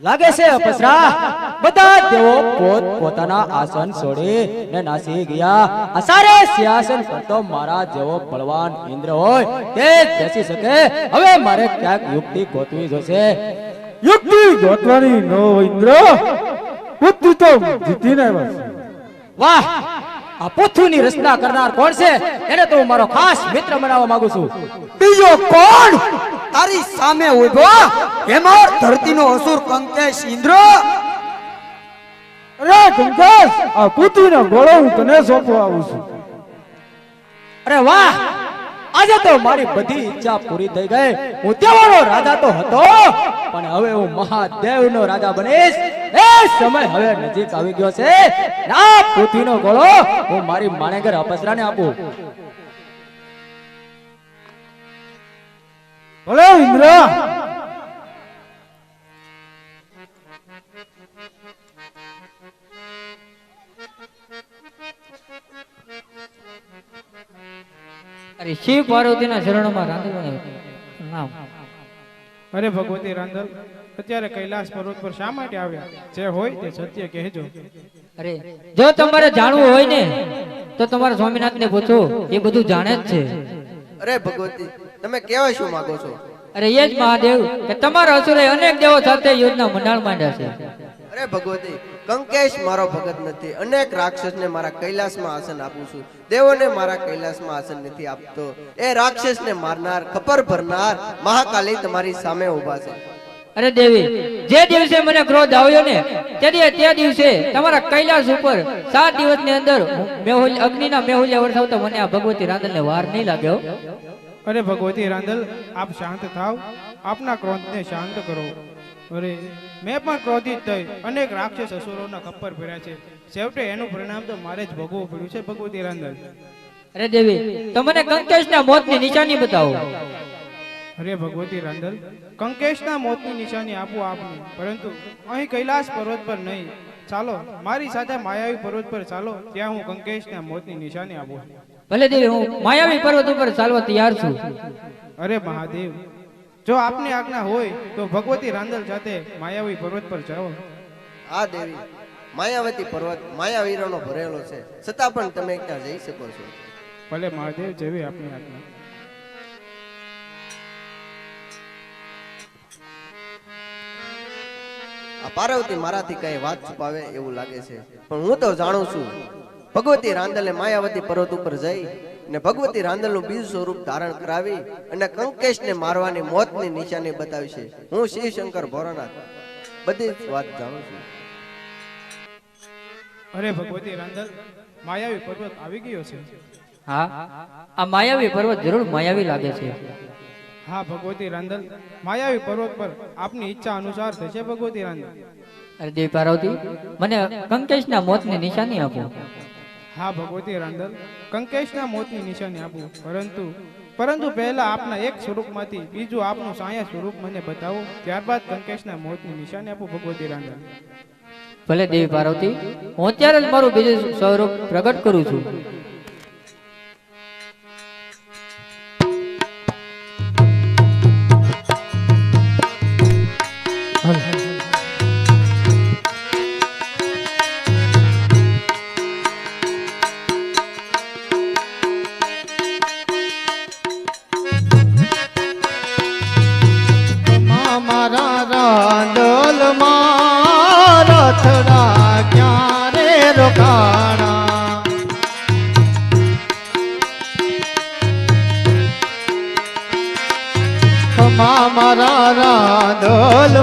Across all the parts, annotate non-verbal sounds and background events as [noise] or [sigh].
લાગે છે અપસરા? બધા તેઓ પોત પોતાના આસન છોડી ને નાસી ગયા. અસારે સિંહાસન પર તો મારા જેવો બળવાન ઇન્દ્ર હોય તે બેસી શકે. હવે મારે ક્યાંક યુક્તિ ગોતવી જોશે. યુક્તિ ગોતવાની નો ઇન્દ્ર? બુદ્ધિ તો જીતીને વાહ! આ પૃથ્વીની રચના કરનાર કોણ છે? એને તો હું મારો ખાસ મિત્ર બનાવવા માંગુ છું. બીજો કોણ? તારી સામે ઊભો હેમાર ધરતીનો અસુર કંકેશ ઇન્દ્ર. અરે કંકેશ આ પૃથ્વીનો ગોળો હું તને સોંપવા આવું છું. અરે વાહ આજે તો મારી બધી ઈચ્છા પૂરી થઈ ગઈ. હું તેવાનો રાજા તો હતો પણ હવે હું મહાદેવનો રાજા બનીશ. એ સમય હવે નજીક આવી ગયો છે. ના પૃથ્વીનો ગોળો હું મારી માણેગર અપસરાને આપું. ભલે ઇન્દ્ર અરે શિવ પાર્વતીના ચરણોમાં રાંધવાનું નામ. અરે ભગવતી રાંધલ અત્યારે કૈલાસ પર્વત પર શા માટે આવ્યા? જે હોય તે સત્ય કહેજો. અરે જો તમારે જાણવું હોય ને તો તમારા સ્વામિનાથને પૂછો એ બધું જાણે જ છે. અરે ભગવતી તમે કેવા શું માંગો છો? અરે એ જ મહાદેવ કે તમારા અસુરે અનેક દેવો સાથે યુદ્ધના મંડાણ માંડ્યા છે. અરે ભગવતી કંકેશ મારો ભગત નથી. અનેક રાક્ષસને મારા કૈલાસમાં આસન આપું છું. દેવોને મારા કૈલાસમાં આસન નથી આપતો. એ રાક્ષસને મારનાર ખબર ભરનાર મહાકાલી તમારી સામે ઊભા છે. અરે દેવી જે દિવસે મને ક્રોધ આવ્યો ને તે તે દિવસે તમારા કૈલાસ ઉપર સાત દિવસની અંદર મેહુલ અગ્નિના મેહુલ્ય વરસાવતા મને આ ભગવતી રાંધલને વાર નહીં લાગ્યો અરે ભગવતી રાંદલ આપ શાંત થાવ આપના ક્રોધને શાંત કરો. અરે મેં પણ ક્રોધિત થઈ અનેક રાક્ષસ અસુરોના ખપ્પર ફેર્યા છે. છેવટે એનું પરિણામ તો મારે જ ભોગવવું પડ્યું છે ભગવતી રાંધલ અરે દેવી તમને કંકેશના મોતની નિશાની બતાવો. અરે ભગવતી રાંધલ કંકેશના મોતની નિશાની આપું આપને. પરંતુ અહીં કૈલાસ પર્વત પર નહીં. ચાલો મારી સાથે માયાવી પર્વત પર ચાલો ત્યાં હું કંકેશના મોતની નિશાની આપું. ભલે દેવી હું માયાવી પર્વત ઉપર ચાલવા તૈયાર છું. અરે મહાદેવ જો આપની આજ્ઞા હોય તો ભગવતી રાંદલ સાથે માયાવી પર્વત પર જાઓ. આ દેવી. માયાવતી પર્વત માયાવીરાનો ભરેલો છે. છતાં પણ તમે ત્યાં જઈ શકો છો? ભલે મહાદેવ જેવી આપની આજ્ઞા. આ પાર્વતી મારાથી કઈ વાત છુપાવે એવું લાગે છે. પણ હું તો જાણું છું ભગવતી રાંદલે માયાવતી પર્વત ઉપર જઈ ને ભગવતી રાંદલનું બીજું સ્વરૂપ ધારણ કરાવી અને કંકેશને મારવાની મોતની નિશાની બતાવી છે. હું શિવશંકર ભોરાનાથ બધી જ વાત જાણું છું. અરે ભગવતી રાંદલ માયાવી પર્વત આવી ગયો છે. હા આ માયાવી પર્વત જરૂર માયાવી લાગે છે. હા ભગવતી રાંદલ માયાવી પર્વત પર આપની ઈચ્છા અનુસાર થશે ભગવતી રાંદલ અરે દેવી પાર્વતી મને કંકેશના મોતની નિશાની આપો. હા ભગવતી રાંદલ કંકેશના મોતની નિશાની આપું. પરંતુ પરંતુ પહેલા આપના એક સ્વરૂપમાંથી બીજું આપનું સાયા સ્વરૂપ મને બતાવો. ત્યારબાદ કંકેશના મોતની નિશાની આપું ભગવતી રાંધણ ભલે દેવી પાર્વતી હું અત્યારે જ મારું બીજું સ્વરૂપ પ્રગટ કરું છું. મારા રાંદલ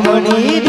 મણી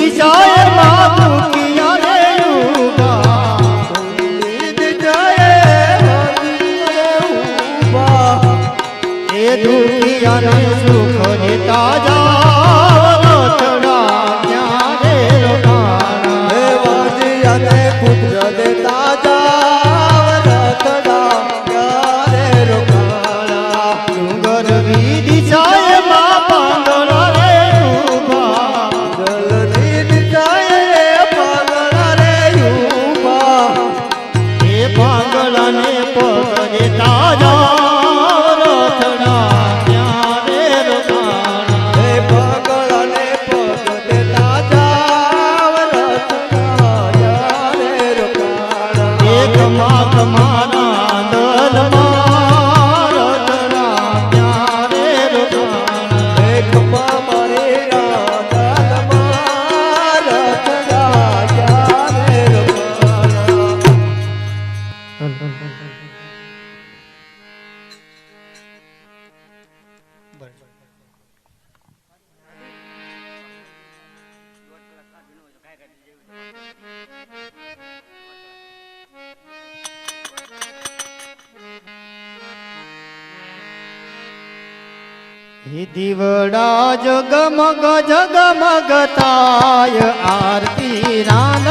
દીવડા જગમગ જગમગતાય આરતી રાન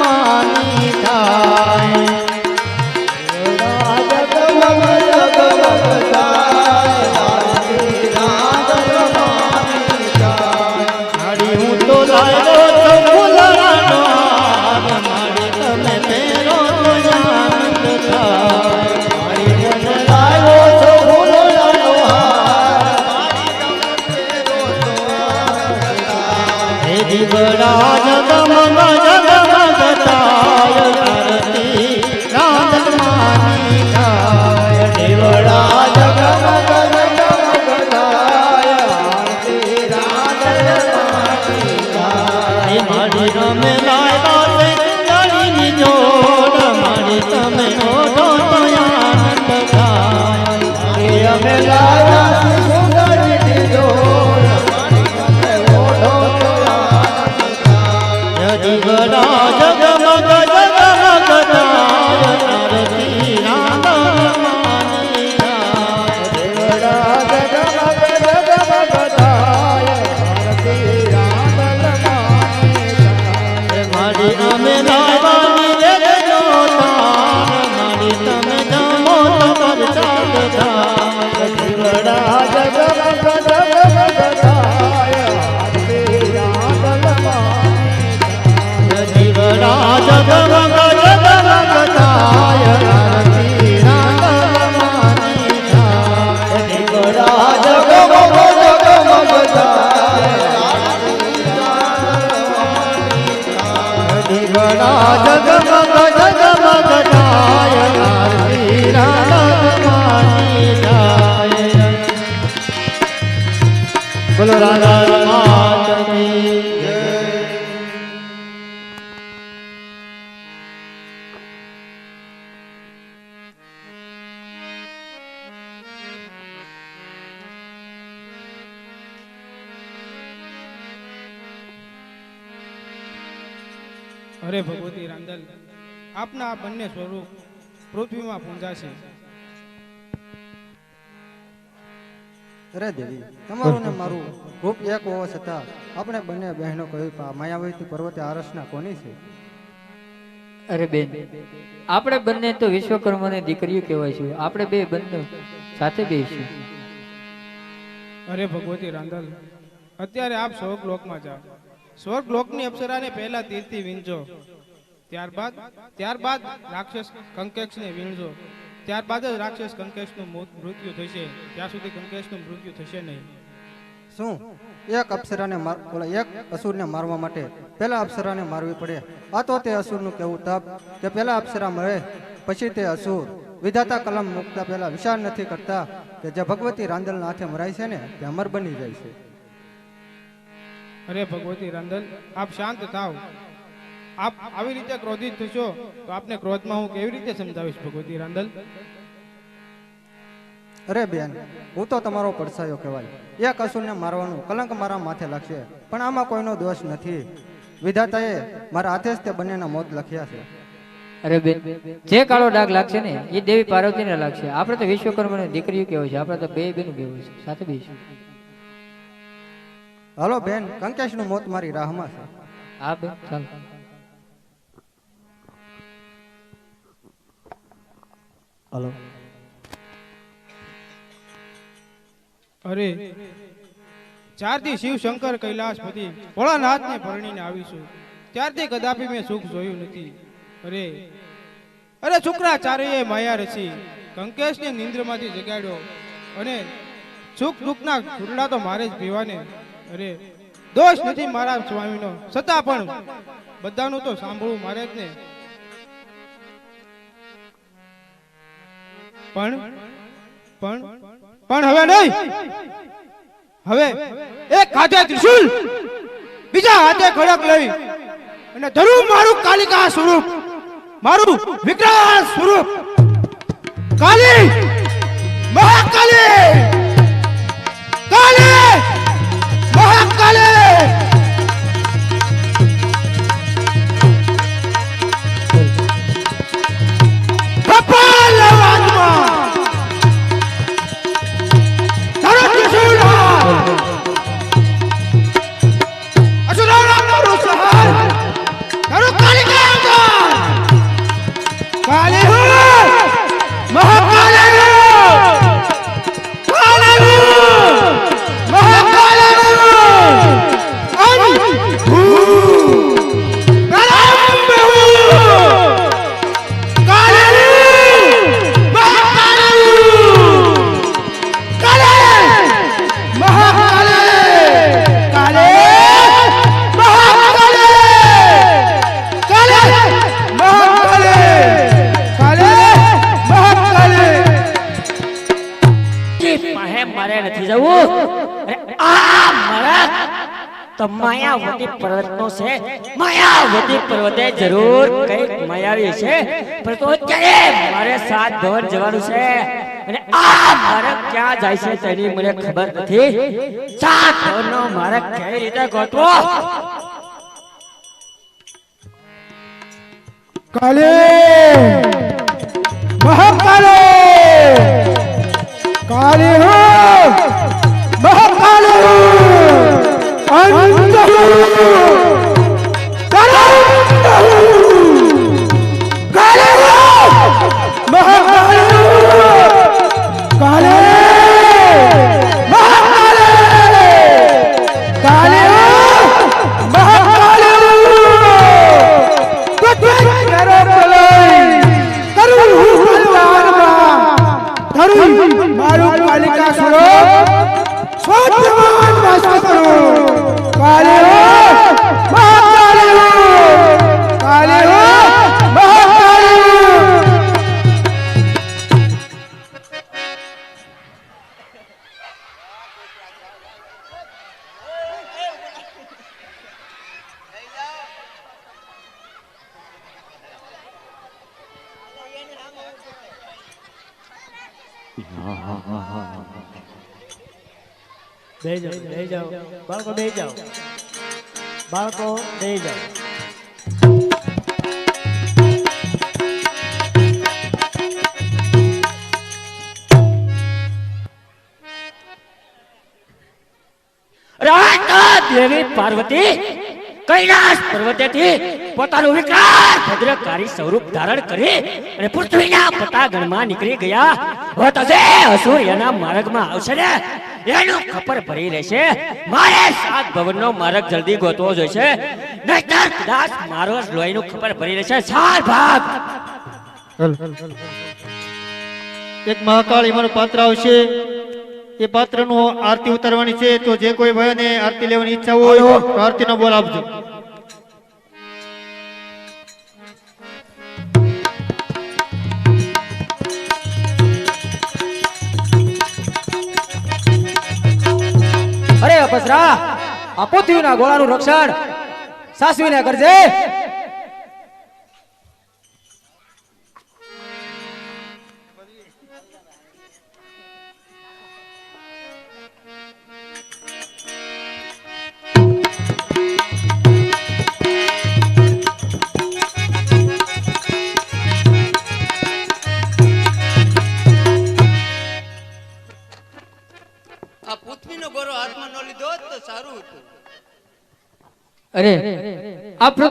માની થાય. જગમગ જગમગતાય અરે ભગવતી રાંદલ આપના આ બંને સ્વરૂપ પૃથ્વીમાં પૂંજાશે. અરે દેવી તમારું ને મારું રૂપ એક હોવા છતાં આપણે બંને બહેનો કહ્યું માયાવતી પર્વતે આરસના કોની છે? અરે બેન આપણે બંને તો વિશ્વકર્માની દીકરીઓ કહેવાય છે આપણે બે બંને સાથે બે છીએ. અરે ભગવતી રાંધલ અત્યારે આપ સ્વર્ગ લોકમાં જાઓ. સ્વર્ગ લોકની અપ્સરાને પહેલા તીરથી વીંજો ત્યારબાદ ત્યારબાદ રાક્ષસ કંકેક્ષને વીણજો. ત્યારબાદ જ રાક્ષસ કંકેશનું મૃત્યુ થશે. ત્યાં સુધી કંકેશનું મૃત્યુ થશે નહીં. શું? એક અપ્સરાને એક અસુરને મારવા માટે પહેલા અપ્સરાને મારવી પડે? આ તો તે અસુરનું કહેવું તપ કે પહેલા અપ્સરા મરે પછી તે અસુર. વિધાતા કલમ મુકતા પેલા વિચાર નથી કરતા કે જે ભગવતી રાંદલના હાથે મરાય છે ને તે અમર બની જાય છે. અરે ભગવતી રાંદલ આપ શાંત થાવ. આપ આવી રીતે ક્રોધિત થશો તો આપને ક્રોધમાં હું કેવી રીતે સમજાવીશ ભગવતી રાંદલ? અરે બેન હું તો તમારો પડસાયો કહેવાય. એક અસુરને મારવાનું કલંક મારા માથે લખશે પણ આમાં કોઈનો દોષ નથી. વિધાતાએ મારા હાથે જ તે બંનેના મોત લખ્યા છે. અરે બેન જે કાળો ડાઘ લાગશે ને એ દેવી પાર્વતીને લાગશે. આપણે તો વિશ્વકર્માની દીકરીઓ કહેવાય છે આપણે તો બે બેનું કેવું છે સાથે બેસીશું હલો બેન કંકેશનું મોત મારી રાહમાં છે. હા બેન ચાલો. હલો. અરે, ચારથી શિવ શંકર કૈલાસપતિ ભોળાનાથને પરણીને આવીશું. ત્યારથી કદાપી મેં સુખ જોયું નથી. અરે અરે શુક્રાચાર્યએ માયા રચી કંકેશને નિંદ્રમાંથી જગાડ્યો અને સુખ દુઃખના ઘૂંટડા તો મારે જ પીવાને અરે, દોષ નથી મારા સ્વામીનો, છતાં પણ બધાનું તો સાંભળવું મારે જ ને. પણ પણ પણ હવે નહીં. હવે એક હાથે ત્રિશુલ, બીજા હાથે ખડક લઈ અને ધરું મારું કાલિકા સ્વરૂપ, મારું વિકરાળ સ્વરૂપ. કાલી, મહાકાલી માયાવતી પર્વતનો છે. માયાવતી પર્વતે જરૂર કંઈક માયાવી છે પરંતુ અત્યારે મારે સાત ભવન જવાનું છે. અને આ મારે ક્યાં જાય છે તેની મને ખબર નથી. સાત ભવનનો મારે કઈ રીતે ગોતવો? કાલે મહાકાલે બે જાઓ બે જાઓ. બાળકો, બે જાઓ. બાળકો, બે જાઓ. દેવી પાર્વતી, કૈલાસ પર્વતેથી પોતાનું વિકરાળ ભદ્રકારી સ્વરૂપ ધારણ કરી અને પૃથ્વીના પતાગણમાં નીકળી ગયા. હવે તો જે અસુર એના માર્ગમાં આવશે ને? એનું ખબર ભરી રહેશે. મારે સાત ભવનનો માર્ગ જલ્દી ગોતવો જોઈશે. નહીતર કદાચ મારો જ લોહીનું ખબર ભરી રહેશે. સાર ભાગ. એક મહાકાળ મારું પાત્ર આવશે. એ પાત્રનું આરતી ઉતારવાની છે. તો જે કોઈ ભાઈને આરતી લેવાની ઈચ્છા હોય આરતીનો બોલ આપજો. અપસરા આ પૃથ્વીના ગોળાનું રક્ષણ. સાસવીને કરજે.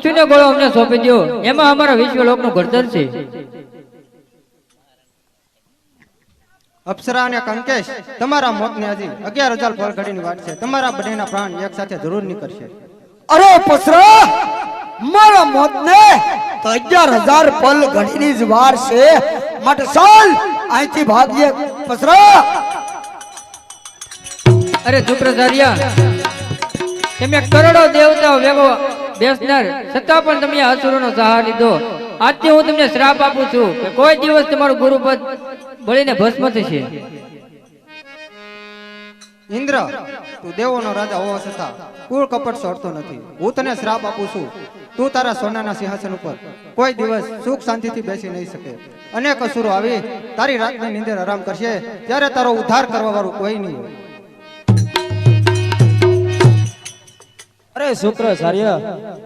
પૃથ્વીનો ગોળો અમને સોંપી દો એમાં અમારા વિશ્વલોકનું ઘડતર છે. અપ્સરા અને કંકેશ તમારા મોતને હજી અગિયાર હજાર ફળ ઘડીની વાત છે. તમારા બંનેના પ્રાણ એક સાથે જરૂર નીકળશે. અરે પસરા મારા મોતને તો અગિયાર હજાર પલ ઘડીની જ વાર છે. માટે ચાલ અહીંથી ભાગીએ. પસરા. અરે શુક્રાચાર્ય તમે કરોડો દેવતાઓ ભેગો બેસનાર છતાં પણ તમે અસુરોનો સહાર લીધો. આજથી હું તમને શ્રાપ આપું છું કે કોઈ દિવસ તમારું ગુરુપદ બળીને ભસ્મ થશે. ઇન્દ્ર, તું દેવોનો રાજા હોવા છતાં કુળ કપટ છોડતો નથી. હું તને શ્રાપ આપું છું. તું તારા સોનાના સિંહાસન ઉપર કોઈ દિવસ સુખ શાંતિથી બેસી નહીં શકે. અનેક અસુરો આવી તારી રાતની નીંદર આરામ કરશે. ત્યારે તારો ઉદ્ધાર કરવા વાળું કોઈ નહીં. અરે શુક્રાચાર્ય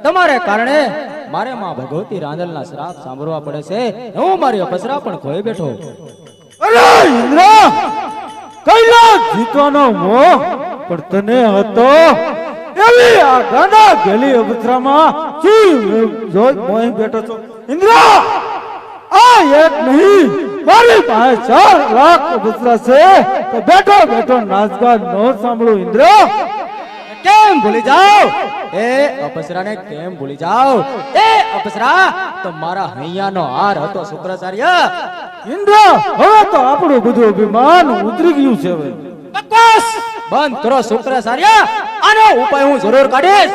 તમારે કારણે મારે માં ભગવતી રાંદલના શ્રાપ સાંભળવા પડે છે. હું મારી અપસરા પણ ખોઈ બેઠો. અરે ઇન્દ્ર! કૈલા જીતવાનો મોહ પણ તને હતો. એવી આ ગાંડા ગેલી અપસરામાં શું જોઈ મોહી બેઠો છો? ઇન્દ્ર! આ એક નહીં, મારી પાસે ચાર લાખ અપસરા છે. તો બેઠો બેઠો નાચગાન ન સાંભળું, ઇન્દ્ર. કેમ ભૂલી જાઓ? એ અપસરાને કેમ ભૂલી જાઓ? એ અપસરા તો મારા હૈયાનો હાર હતો શુક્રાચાર્ય. ઇન્દ્ર, હવે તો આપણું બધું અભિમાન ઉતરી ગયું છે હવે. બકવાસ! બંધ કરો શુક્રાચાર્ય. આનો ઉપાય હું જરૂર કાઢીશ.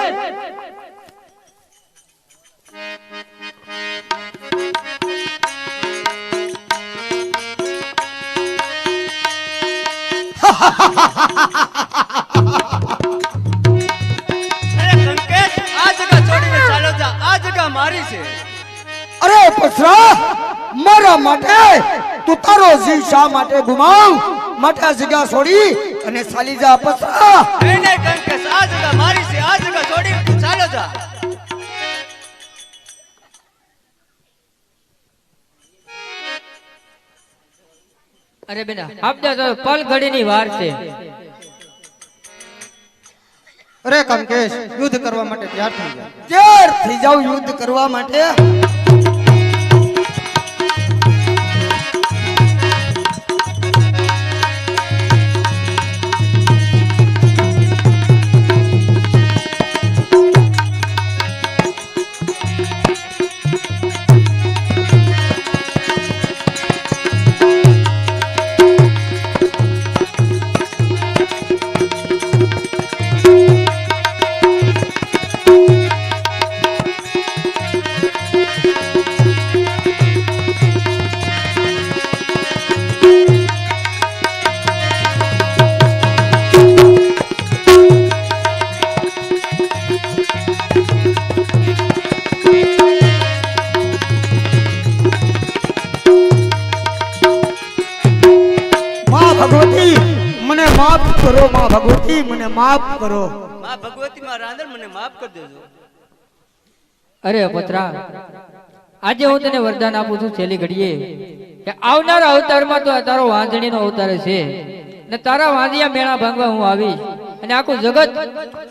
અરે [laughs] છે. અરે પસરા મારા માટે તું તારો જીવ શા માટે ગુમાવ? માટે આ જગ્યા છોડી અને ચાલી જા પસરા એને કંકેશ આ જગા મારી છે આ જગા છોડી તું ચાલો જા. અરે બેના આપજા તો પલ ઘડીની વાર છે. અરે કંકેશ યુદ્ધ કરવા માટે તૈયાર થઈ જાવ ત્યાર થઈ જાવ યુદ્ધ કરવા માટે. ભગવતી માં રાંદર મને માફ કરી દેજો. અરે પત્રા આજે હું તને વરદાન આપું છું છેલ્લી ઘડીએ કે આવનાર અવતારમાં તો તારો વાંજણીનો અવતાર છે ને તારા વાંધિયા મેળા ભાંગવા હું આવીશ અને આખું જગત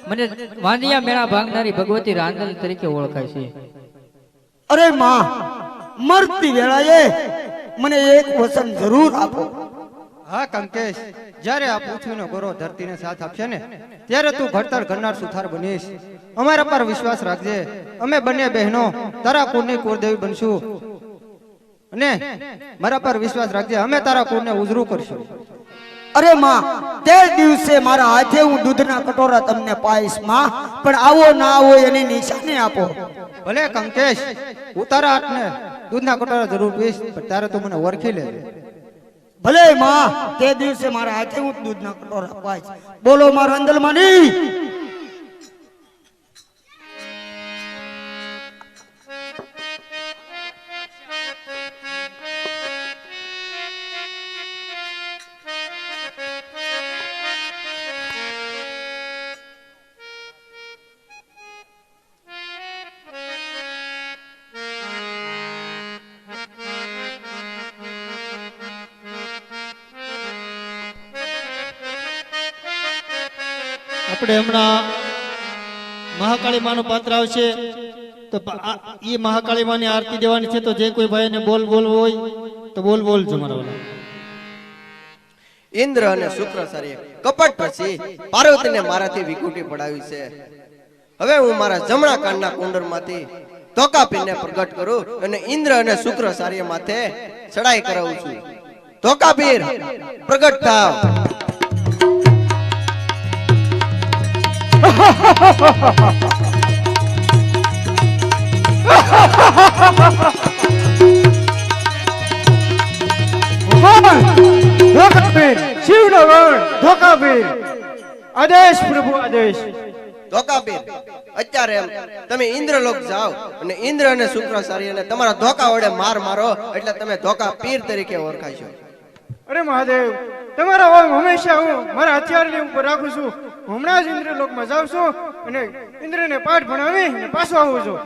મને વાંધિયા મેળા ભાંગનારી ભગવતી રાંધણ તરીકે ઓળખાય છે. અરે માં મરતી વેળાએ મને એક વસન જરૂર આપો. હા કંકેશ જ્યારે આ પૃથ્વીનો ગોરો ધરતીને સાથ આપશે ને ત્યારે તું ઘડતર ઘડનાર સુથાર બનીશ. અમારા પર વિશ્વાસ રાખજે. અમે બંને બહેનો તારા કુળની કુળદેવી બનશું. અને મારા પર વિશ્વાસ રાખજે અમે તારા કુળને ઉજરું કરશું. અરે માં તે દિવસે મારા હાથે હું દૂધના કટોરા તમને પાઈશમાં. પણ આવો ના આવો એની નિશાની આપો. ભલે કંકેશ હું તારા હાથને દૂધના કટોરા જરૂર પીશ પણ ત્યારે તું મને ઓળખી લેજે. ભલે માં તે દિવસે મારા હાથે હું દૂધના કટોરા પાઈશ બોલો મારા અંદલ માની આપણે હમણાં મહાકાળી માનું પાત્ર આવશે. તો એ મહાકાળી માની આરતી દેવાની છે, તો જે કોઈ ભાઈને બોલ બોલવું હોય, તો બોલ બોલજો મારા. ઇન્દ્ર અને શુક્ર સરે કપટ પછી પાર્વતીને મારાથી વિકુટી પડાવી છે. હવે હું મારા જમણા કાનના કુંડળમાંથી ધોકાપીરને પ્રગટ કરું અને ઇન્દ્ર અને શુક્ર સારી માથે ચડાઈ કરાવું છું. ધોકા પીર, પ્રગટ થાવ. તમે ઇન્દ્રલોક જાઓ અને ઇન્દ્ર અને શુક્ર સાર્યને તમારા ધોકા વડે માર મારો, એટલે તમે ધોકા પીર તરીકે ઓળખાશો અરે મહાદેવ તમારા વાંગ હંમેશા હું મારા હથિયારની ઉપર રાખું છું. હમણાં જ ઇન્દ્રલોકમાં જાઉં છું અને ઇન્દ્રને પાઠ ભણાવી પાછો આવું છું.